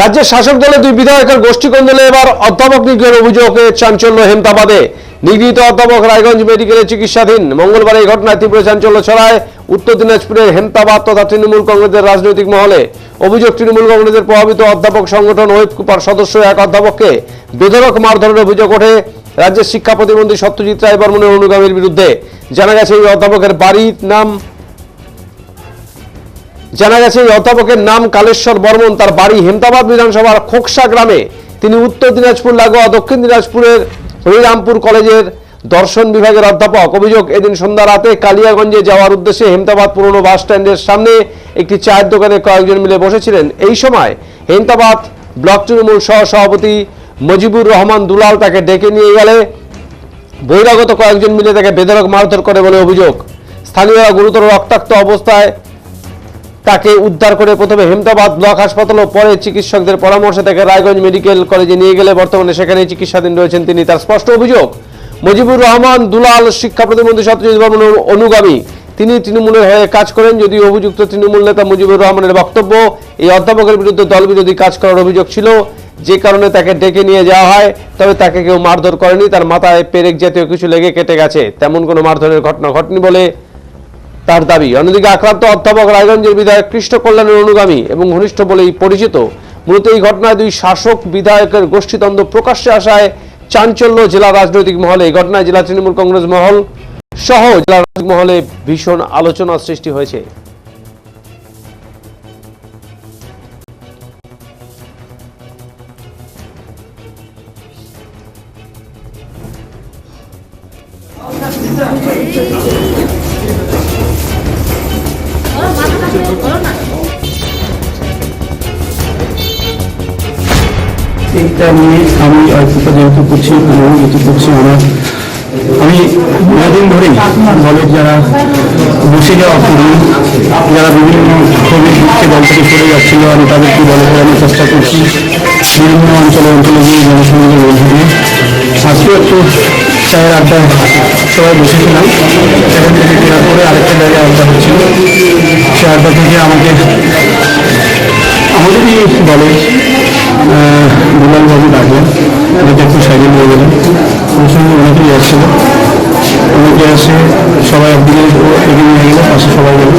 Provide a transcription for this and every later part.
রাজ্যের শাসক দলের দুই বিধায়কের গোষ্ঠী কোন্দলে এবার অধ্যাপক নিগ্রহের অভিযোগে চাঞ্চল্য হেমতাবাদে। নিগৃহীত অধ্যাপক রায়গঞ্জ মেডিকেলে চিকিৎসাধীন। মঙ্গলবার এই ঘটনায় তীব্র চাঞ্চল্য ছড়ায় উত্তর দিনাজপুরের হেমতাবাদ তথা তৃণমূল কংগ্রেসের রাজনৈতিক মহলে। অভিযোগ, তৃণমূল কংগ্রেসের প্রভাবিত অধ্যাপক সংগঠন ওয়েব কুপার সদস্য এক অধ্যাপককে বেধরক মারধরের অভিযোগ ওঠে। রাজ্যের শিক্ষা প্রতিমন্ত্রী সত্যজিৎ রায় বর্মনের অনুগামীর বিরুদ্ধে। জানা গেছে এই অধ্যাপকের বাড়ির নাম জানা গেছে, এই অধ্যাপকের নাম কালেশ্বর বর্মন। তার বাড়ি হেমতাবাদ বিধানসভার খোকসা গ্রামে। তিনি উত্তর দিনাজপুর, লাগোয়া, দক্ষিণ দিনাজপুরের হরিরামপুর কলেজের দর্শন বিভাগের অধ্যাপক। অভিযোগ, এদিন সন্ধ্যা রাতে কালিয়াগঞ্জে যাওয়ার উদ্দেশ্যে হেমতাবাদ পুরনো বাস স্ট্যান্ডের সামনে একটি চায়ের দোকানে কয়েকজন মিলে বসেছিলেন। এই সময় হেমতাবাদ ব্লক তৃণমূল সহ সভাপতি মজিবুর রহমান দুলাল তাকে ডেকে নিয়ে গেলে। বহিরাগত কয়েকজন মিলে তাকে বেধরক মারধর করে বলে অভিযোগ। স্থানীয়রা গুরুতর রক্তাক্ত অবস্থায় তাকে উদ্ধার করে প্রথমে হেমতাবাদ ব্লক হাসপাতাল ও পরে চিকিৎসকদের পরামর্শে তাকে রায়গঞ্জ মেডিকেল কলেজে নিয়ে গেলে বর্তমানে সেখানে চিকিৎসাধীন রয়েছেন তিনি। তার স্পষ্ট অভিযোগ, মুজিবুর রহমান দুলাল শিক্ষা প্রতিমন্ত্রী সত্যজিৎ বর্মনের অনুগামী। তিনি তৃণমূলের হয়ে কাজ করেন যদি অভিযুক্ত তৃণমূল নেতা মুজিবুর রহমানের বক্তব্য, এই অধ্যাপকের বিরুদ্ধে দলবিরোধী কাজ করার অভিযোগ ছিল। যে কারণে তাকে ডেকে নিয়ে যাওয়া হয়, তবে তাকে কেউ মারধর করেনি। তার মাথায় পেরেক জাতীয় কিছু লেগে কেটে গেছে। তেমন কোনো মারধরের ঘটনা ঘটেনি বলে তার দাবি, অন্যদিকে আক্রান্ত অধ্যাপক রায়গঞ্জের বিধায়ক কৃষ্ণ কল্যাণের অনুগামী এবং ঘনিষ্ঠ বলেই পরিচিত। মূলত এই ঘটনায় দুই শাসক বিধায়কের গোষ্ঠীদ্বন্দ্ব প্রকাশ্যে আসায় চাঞ্চল্য জেলা রাজনৈতিক মহলে। এই ঘটনায় জেলা তৃণমূল কংগ্রেস মহল সহ জেলা রাজনৈতিক মহলে ভীষণ আলোচনার সৃষ্টি হয়েছে। এইটা নিয়ে আমি অল্পটা যেহেতু করছি পুরো যেহেতু করছি আমার আমি অনেকদিন ধরেই দলের যারা বসে যাওয়া কর্মী যারা বিভিন্ন কর্মীর দিচ্ছে দল থেকে সরে যাচ্ছিল, আমি তাদেরকে দলে ফেরানোর চেষ্টা করছি। বিভিন্ন অঞ্চলে অঞ্চলে গিয়ে জনসংযোগে বলছি। আজকে একটু চায়ের আড্ডায় সবাই বসেছিলাম। সেখান থেকে সে আড্ডা থেকে আমাকে আমাদেরই দলে দুলালবাবু ডাকলেন। আমাকে একটু সাইডে নিয়ে গেলেন। ওর সঙ্গে অনেকেই আসছিল। অনেকে আসে সবাই একদিকে এগিয়ে নিয়ে গেল, পাশে সবাই গেল।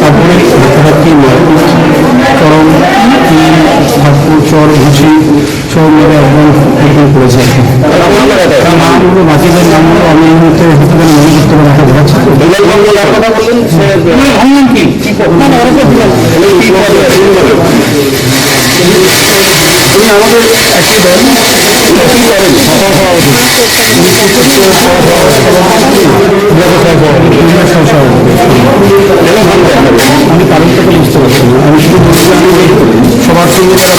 তারপরে হাতাহাতি মারপিট, চরম ভাটপুর চর, ঘুষি সব মিলে একদম একদম করেছে আর কি তার নামগুলো বাকিদের নামগুলো আমি এই মুহূর্তে হতে পারে মনে করতে পারি দেখা যাচ্ছে। ভাঙলেন কি? না না ওরা তো উনি আমাদের একটি দল? আমি কারণটা তো বুঝতে পারছি না। আমি শুধু বলছি আমি সবার সঙ্গে যারা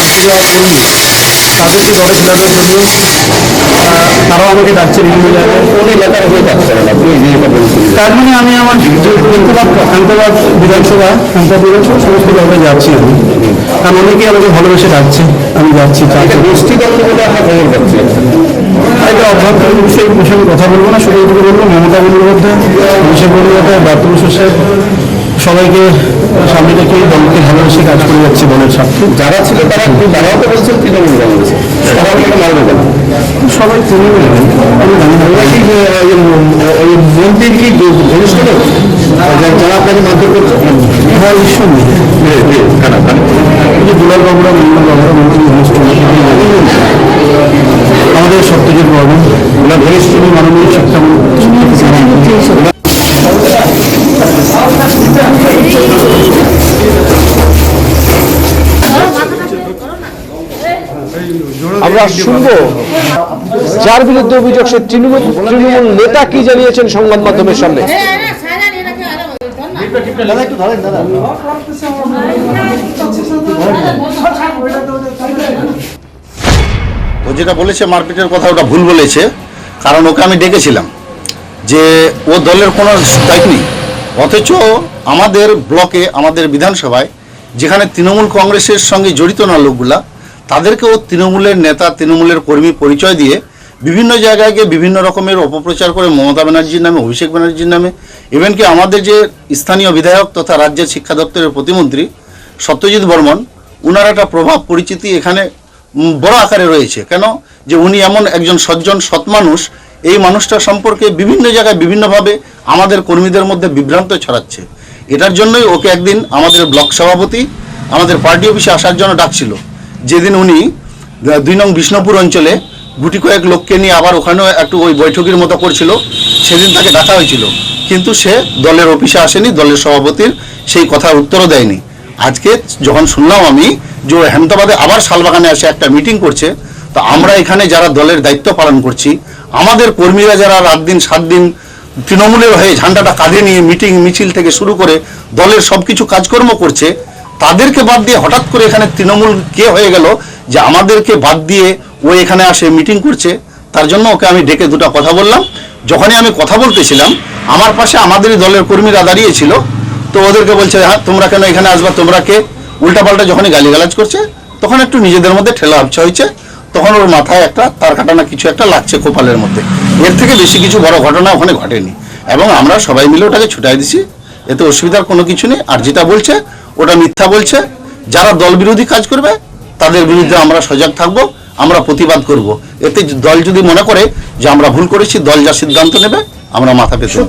তাদেরকে দলে ফেরানোর জন্য তারাও আমাকে ডাকছে বিভিন্ন জায়গায় কোন এলাকার হয়ে তার মানে আমি আমার শান্তাবাদ বিধানসভা শান্তা বিধানসভা সমস্ত জায়গায় যাচ্ছি আমি। কারণ অনেকেই আমাকে ভালোবেসে ডাকছে? আমি যাচ্ছি গোষ্ঠী দত্ত বলে আমরা খবর পাচ্ছি এটা অভ্যন্তরীণ বিষয়ে কথা বলব না শুধু বলব মমতা বন্দ্যোপাধ্যায় অভিষেক বন্দ্যোপাধ্যায় বাতুল সাহেব সবাইকে সামনে রেখে দলকে ভালোবেসে কাজ করে যাচ্ছে দলের স্বার্থে যারা ছিল তারা তারাও তো বলছেন তৃণমূল কংগ্রেস। তারা মারবে কেন? সবাই তৃণমূল মন্ত্রীর কি ঘনিষ্ঠ লোক যারা আপনাকে মারধর করছে? হ্যাঁ ঈশ্বর দুলাল বাবুরা মন্ডল বাবুরা মন্ত্রী ঘনিষ্ঠ আমাদের সত্যজিৎ ওনার ঘনিষ্ঠ মাননীয় আমরা শুনব। যার বিরুদ্ধে অভিযোগ, সে তৃণমূল নেতা কি জানিয়েছেন সংবাদ মাধ্যমের সামনে? ও যেটা বলেছে, মারপিটের কথা ওটা ভুল বলেছে। কারণ ওকে আমি ডেকেছিলাম যে ও দলের কোনো দায়িত্ব নেই। অথচ আমাদের ব্লকে, আমাদের বিধানসভায় যেখানে তৃণমূল কংগ্রেসের সঙ্গে জড়িত না লোকগুলা তাদেরকে ও তৃণমূলের নেতা, তৃণমূলের কর্মী পরিচয় দিয়ে বিভিন্ন জায়গায় গিয়ে বিভিন্ন রকমের অপপ্রচার করে মমতা ব্যানার্জির নামে, অভিষেক ব্যানার্জির নামে ইভেনকি আমাদের যে স্থানীয় বিধায়ক তথা রাজ্যের শিক্ষা দপ্তরের প্রতিমন্ত্রী সত্যজিৎ বর্মন, উনার একটা প্রভাব পরিচিতি এখানে বড় আকারে রয়েছে। কেন? যে উনি এমন একজন সজ্জন, সৎ মানুষ, এই মানুষটা সম্পর্কে বিভিন্ন জায়গায় বিভিন্নভাবে আমাদের কর্মীদের মধ্যে বিভ্রান্ত ছড়াচ্ছে। এটার জন্যই ওকে একদিন আমাদের ব্লক সভাপতি, আমাদের পার্টি অফিসে আসার জন্য ডাকছিল। যেদিন উনি দুই নং বিষ্ণুপুর অঞ্চলে গুটি কয়েক লোককে নিয়ে আবার ওখানেও একটু ওই বৈঠকের মতো করছিল, সেদিন তাকে ডাকা হয়েছিল। কিন্তু সে দলের অফিসে আসেনি, দলের সভাপতির সেই কথার উত্তরও দেয়নি। আজকে যখন শুনলাম আমি যে ও হেমতাবাদে আবার শালবাগানে আসে একটা মিটিং করছে, তো আমরা এখানে যারা দলের দায়িত্ব পালন করছি, আমাদের কর্মীরা যারা রাত দিন, সাত দিন তৃণমূলের হয়ে ঝান্ডাটা কাঁধে নিয়ে মিটিং, মিছিল থেকে শুরু করে দলের সব কিছু কাজকর্ম করছে তাদেরকে বাদ দিয়ে হঠাৎ করে এখানে তৃণমূল কে হয়ে গেল যে আমাদেরকে বাদ দিয়ে ও এখানে আসে মিটিং করছে, তার জন্য ওকে আমি ডেকে দুটো কথা বললাম। যখনই আমি কথা বলতেছিলাম, আমার পাশে আমাদেরই দলের কর্মীরা দাঁড়িয়েছিল, তো ওদেরকে বলছে হ্যাঁ তোমরা কেন এখানে আসবা? তোমরা কে? উল্টাপাল্টা যখনই গালিগালাজ করছে, তখন একটু নিজেদের মধ্যে ঠেলা হাপছা হয়েছে। তখন ওর মাথায় একটা তার কাটানা কিছু একটা লাগছে কোপালের মধ্যে। এর থেকে বেশি কিছু বড় ঘটনা ওখানে ঘটেনি। এবং আমরা সবাই মিলে ওটাকে ছুটাই দিছি। এতে অসুবিধার কোনো কিছু নেই। আর যেটা বলছে ওটা মিথ্যা বলছে যারা দল বিরোধী কাজ করবে, তাদের বিরুদ্ধে আমরা সজাগ থাকব, আমরা প্রতিবাদ করব এতে দল যদি মনে করে যে আমরা ভুল করেছি, দল যা সিদ্ধান্ত নেবে, আমরা মাথা পেতে।